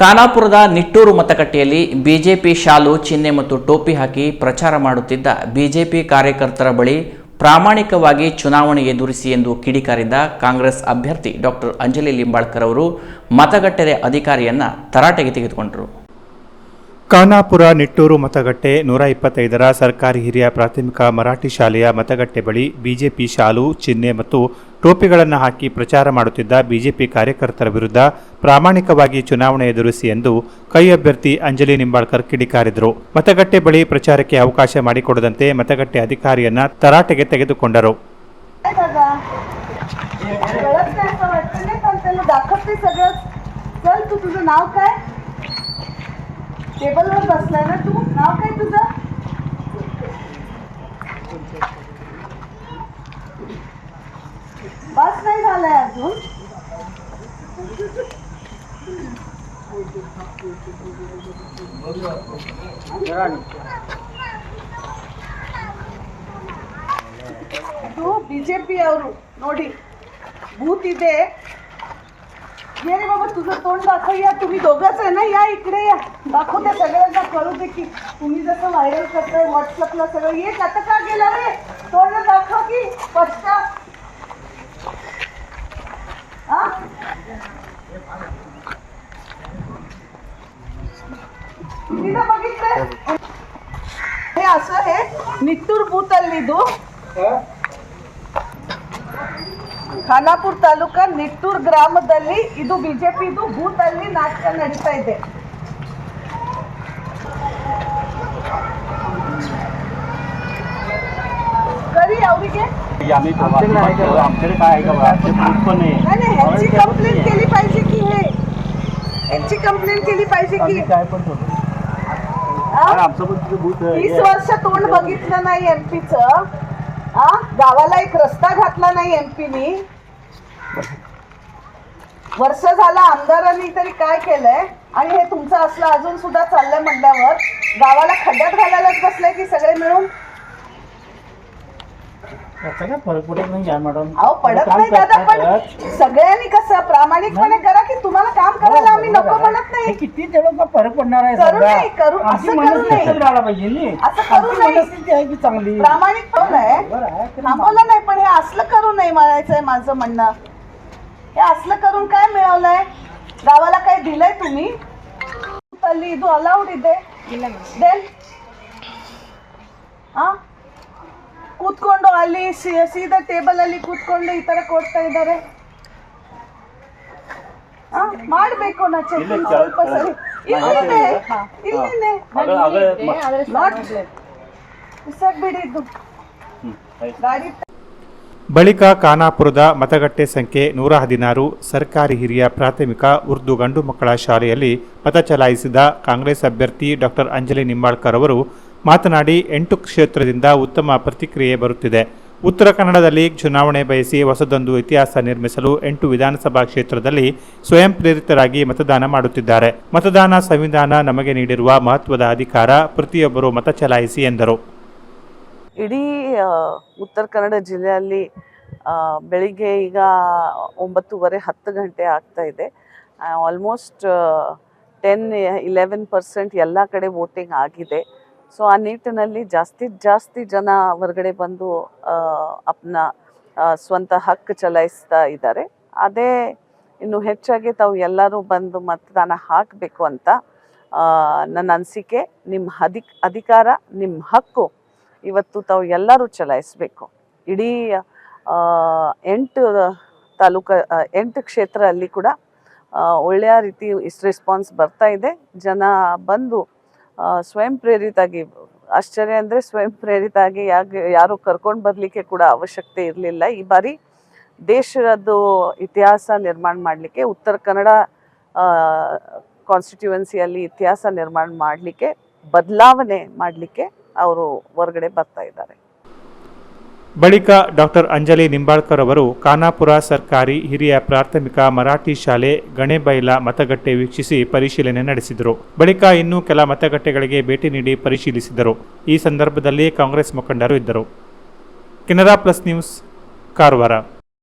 ಖಾನಾಪುರದ ನಿಟ್ಟೂರು ಮತಗಟ್ಟೆಯಲ್ಲಿ ಬಿಜೆಪಿ ಶಾಲು, ಚಿಹ್ನೆ ಮತ್ತು ಟೋಪಿ ಹಾಕಿ ಪ್ರಚಾರ ಮಾಡುತ್ತಿದ್ದ ಬಿಜೆಪಿ ಕಾರ್ಯಕರ್ತರ ಬಳಿ ಪ್ರಾಮಾಣಿಕವಾಗಿ ಚುನಾವಣೆ ಎದುರಿಸಿ ಎಂದು ಕಿಡಿಕಾರಿದ್ದ ಕಾಂಗ್ರೆಸ್ ಅಭ್ಯರ್ಥಿ ಡಾಕ್ಟರ್ ಅಂಜಲಿ ಲಿಂಬಾಳ್ಕರ್ ಅವರು ಮತಗಟ್ಟೆ ಅಧಿಕಾರಿಯನ್ನ ತರಾಟೆಗೆ ತೆಗೆದುಕೊಂಡರು. ಖಾನಾಪುರ ನಿಟ್ಟೂರು ಮತಗಟ್ಟೆ ನೂರ ಇಪ್ಪತ್ತೈದರ ಸರ್ಕಾರಿ ಹಿರಿಯ ಪ್ರಾಥಮಿಕ ಮರಾಠಿ ಶಾಲೆಯ ಮತಗಟ್ಟೆ ಬಳಿ ಬಿಜೆಪಿ ಶಾಲು ಚಿಹ್ನೆ ಮತ್ತು ಟೋಪಿಗಳನ್ನು ಹಾಕಿ ಪ್ರಚಾರ ಮಾಡುತ್ತಿದ್ದ ಬಿಜೆಪಿ ಕಾರ್ಯಕರ್ತರ ವಿರುದ್ಧ ಪ್ರಾಮಾಣಿಕವಾಗಿ ಚುನಾವಣೆ ಎದುರಿಸಿ ಎಂದು ಕೈ ಅಭ್ಯರ್ಥಿ ಅಂಜಲಿ ನಿಂಬಾಳ್ಕರ್ ಕಿಡಿಕಾರಿದರು ಮತಗಟ್ಟೆ ಬಳಿ ಪ್ರಚಾರಕ್ಕೆ ಅವಕಾಶ ಮಾಡಿಕೊಡದಂತೆ ಮತಗಟ್ಟೆ ಅಧಿಕಾರಿಯನ್ನ ತರಾಟೆಗೆ ತೆಗೆದುಕೊಂಡರು टेबलवर बसलाय ना तू नाव काय तुझं बस नाही झालाय अजून ಇದು ಬಿಜೆಪಿ ಅವರು ನೋಡಿ बूथ इथे ये रे बाबा तुझं तोंड दाखव या. तुम्ही दोघंच आहे ना? या इकडे या. दाखव त्या सगळ्यांना कळू दे की. तुम्ही जसं व्हायरल करताय व्हॉट्सअपला सगळं. ये आता का गेला रे? तोंड दाखव की पश्चा हा? तिथं बघितलं हे असं हे नित्तूर पुतल निधू. ಖಾನಾಪುರ ತಾಲೂಕಾ ನಿಟ್ಟೂರ್ ಗ್ರಾಮದಲ್ಲಿ ಇದು ಬಿಜೆಪಿದು ಬೂತ್ ಅಲ್ಲಿ ನಾಟಕ ನಡೀತಾ ಇದೆ करी ಅವರಿಗೆ आम्ही आमच्याकडे आहे का आमच्याकडे काय आहे का बघा आमचे बूथ पण आहे नाही नाही ह्यांची कंप्लेंट केली पाहिजे की हे ह्यांची कंप्लेंट केली पाहिजे की आम्ही काय पण ठेवतो हा? आणि आमचं पण तिथे बूथ वीस वर्ष तोंड बघितलं नाही एमपीच हा गावाला एक रस्ता घातला नाही एमपीनी वर्ष झालं आमदारांनी तरी काय केलंय? आणि हे तुमचं असलं अजून सुद्धा चाललंय म्हणल्यावर गावाला खड्ड्यात घालायलाच बसलंय की सगळे मिळून? त्याचा काय फरक पडत नाही मॅडम अहो पडत नाही दादा पण सगळ्यांनी कसं प्रामाणिकपणे करा तुम्हाला काम करायला आम्ही नको म्हणत नाही किती तेवढं फरक पडणार आहे करू नाही, करू- आमची असं करू मनस्थिती नाही. तरी राहायला पाहिजे नी. असं करू आमची नाही. मनस्थिती आहे की चांगली प्रामाणिक आहे बरं आहे, तरी थांबवलं नाही पण हे असलं करू नये म्हणायचंय माझं म्हणणं हे असलं करून काय मिळवलंय गावाला काय दिलंय तुम्ही ಅಲ್ಲಿ ಇದು ಅಲೌಡ್ ಇದೆ ದೆನ್ ಆ ಕೂತ್ಕೊಂಡು ಅಲ್ಲಿ ಸಿ- ಸೀದಾ ಟೇಬಲ್ ಅಲ್ಲಿ ಕೂತ್ಕೊಂಡು ಈ ತರ ಕೊಡ್ತಾ ಇದ್ದಾರೆ ಆ, ಮಾಡ್ಬೇಕು ನಾ ಚೆಕಿಂಗ್ ಸ್ವಲ್ಪ ಸರಿ. ಇಲ್ಲಿದೆ ಇಲ್ಲಿದೆ ನಾಟ್ ಬಿಡಿ ಇದು. ಗಾಡಿ ಬಳಿಕ ಖಾನಾಪುರದ ಮತಗಟ್ಟೆ ಸಂಖ್ಯೆ ನೂರ ಹದಿನಾರು ಸರ್ಕಾರಿ ಹಿರಿಯ ಪ್ರಾಥಮಿಕ ಉರ್ದು ಗಂಡು ಮಕ್ಕಳ ಶಾಲೆಯಲ್ಲಿ ಮತ ಚಲಾಯಿಸಿದ ಕಾಂಗ್ರೆಸ್ ಅಭ್ಯರ್ಥಿ ಡಾಕ್ಟರ್ ಅಂಜಲಿ ನಿಂಬಾಳ್ಕರ್ ಅವರು ಮಾತನಾಡಿ ಎಂಟು ಕ್ಷೇತ್ರದಿಂದ ಉತ್ತಮ ಪ್ರತಿಕ್ರಿಯೆ ಬರುತ್ತಿದೆ. ಉತ್ತರ ಕನ್ನಡದಲ್ಲಿ ಚುನಾವಣೆ ಬಯಸಿ ಹೊಸದೊಂದು ಇತಿಹಾಸ ನಿರ್ಮಿಸಲು ಎಂಟು ವಿಧಾನಸಭಾ ಕ್ಷೇತ್ರದಲ್ಲಿ ಸ್ವಯಂ ಪ್ರೇರಿತರಾಗಿ ಮತದಾನ ಮಾಡುತ್ತಿದ್ದಾರೆ. ಮತದಾನ ಸಂವಿಧಾನ ನಮಗೆ ನೀಡಿರುವ ಮಹತ್ವದ ಅಧಿಕಾರ ಪ್ರತಿಯೊಬ್ಬರು ಮತ ಚಲಾಯಿಸಿ ಎಂದರು. ಇಡೀ ಉತ್ತರ ಕನ್ನಡ ಜಿಲ್ಲೆಯಲ್ಲಿ ಬೆಳಿಗ್ಗೆ ಈಗ ಒಂಬತ್ತುವರೆ ಹತ್ತು ಗಂಟೆ ಆಗ್ತಾ ಇದೆ. ಆಲ್ಮೋಸ್ಟ್ ಟೆನ್ ಇಲೆವೆನ್ ಪರ್ಸೆಂಟ್ ಎಲ್ಲ ಕಡೆ ವೋಟಿಂಗ್ ಆಗಿದೆ. ಸೊ ಆ ನಿಟ್ಟಿನಲ್ಲಿ ಜಾಸ್ತಿ ಜಾಸ್ತಿ ಜನ ಹೊರಗಡೆ ಬಂದು ಅಪ್ನ ಸ್ವಂತ ಹಕ್ಕು ಚಲಾಯಿಸ್ತಾ ಇದ್ದಾರೆ. ಅದೇ ಇನ್ನು ಹೆಚ್ಚಾಗಿ ತಾವು ಎಲ್ಲರೂ ಬಂದು ಮತದಾನ ಹಾಕಬೇಕು ಅಂತ ನನ್ನ ಅನಿಸಿಕೆ. ನಿಮ್ಮ ಅಧಿಕ್ ಅಧಿಕಾರ, ನಿಮ್ಮ ಹಕ್ಕು ಇವತ್ತು ತಾವು ಎಲ್ಲರೂ ಚಲಾಯಿಸಬೇಕು. ಇಡೀ ಎಂಟು ತಾಲೂಕ ಎಂಟು ಕ್ಷೇತ್ರ ಅಲ್ಲಿ ಕೂಡ ಒಳ್ಳೆಯ ರೀತಿ ಇಷ್ಟು ರೆಸ್ಪಾನ್ಸ್ ಬರ್ತಾ ಇದೆ. ಜನ ಬಂದು ಸ್ವಯಂ ಪ್ರೇರಿತಾಗಿ, ಆಶ್ಚರ್ಯ ಅಂದರೆ ಸ್ವಯಂ ಪ್ರೇರಿತಾಗಿ ಯಾಕೆ ಯಾರು ಕರ್ಕೊಂಡು ಬರಲಿಕ್ಕೆ ಕೂಡ ಅವಶ್ಯಕತೆ ಇರಲಿಲ್ಲ. ಈ ಬಾರಿ ದೇಶದ್ದು ಇತಿಹಾಸ ನಿರ್ಮಾಣ ಮಾಡಲಿಕ್ಕೆ, ಉತ್ತರ ಕನ್ನಡ ಕಾನ್ಸ್ಟಿಟ್ಯೂನ್ಸಿಯಲ್ಲಿ ಇತಿಹಾಸ ನಿರ್ಮಾಣ ಮಾಡಲಿಕ್ಕೆ, ಬದಲಾವಣೆ ಮಾಡಲಿಕ್ಕೆ ಅವರು ಹೊರಗಡೆ ಬರ್ತಾ ಇದ್ದಾರೆ. ಬಳಿಕ ಡಾಕ್ಟರ್ ಅಂಜಲಿ ನಿಂಬಾಳ್ಕರ್ ಅವರು ಖಾನಾಪುರ ಸರ್ಕಾರಿ ಹಿರಿಯ ಪ್ರಾಥಮಿಕ ಮರಾಠಿ ಶಾಲೆ ಗಣೇಬೈಲ ಮತಗಟ್ಟೆ ವೀಕ್ಷಿಸಿ ಪರಿಶೀಲನೆ ನಡೆಸಿದರು. ಬಳಿಕ ಇನ್ನೂ ಕೆಲ ಮತಗಟ್ಟೆಗಳಿಗೆ ಭೇಟಿ ನೀಡಿ ಪರಿಶೀಲಿಸಿದರು. ಈ ಸಂದರ್ಭದಲ್ಲಿ ಕಾಂಗ್ರೆಸ್ ಮುಖಂಡರು ಇದ್ದರು. Canara plus news, Karwar.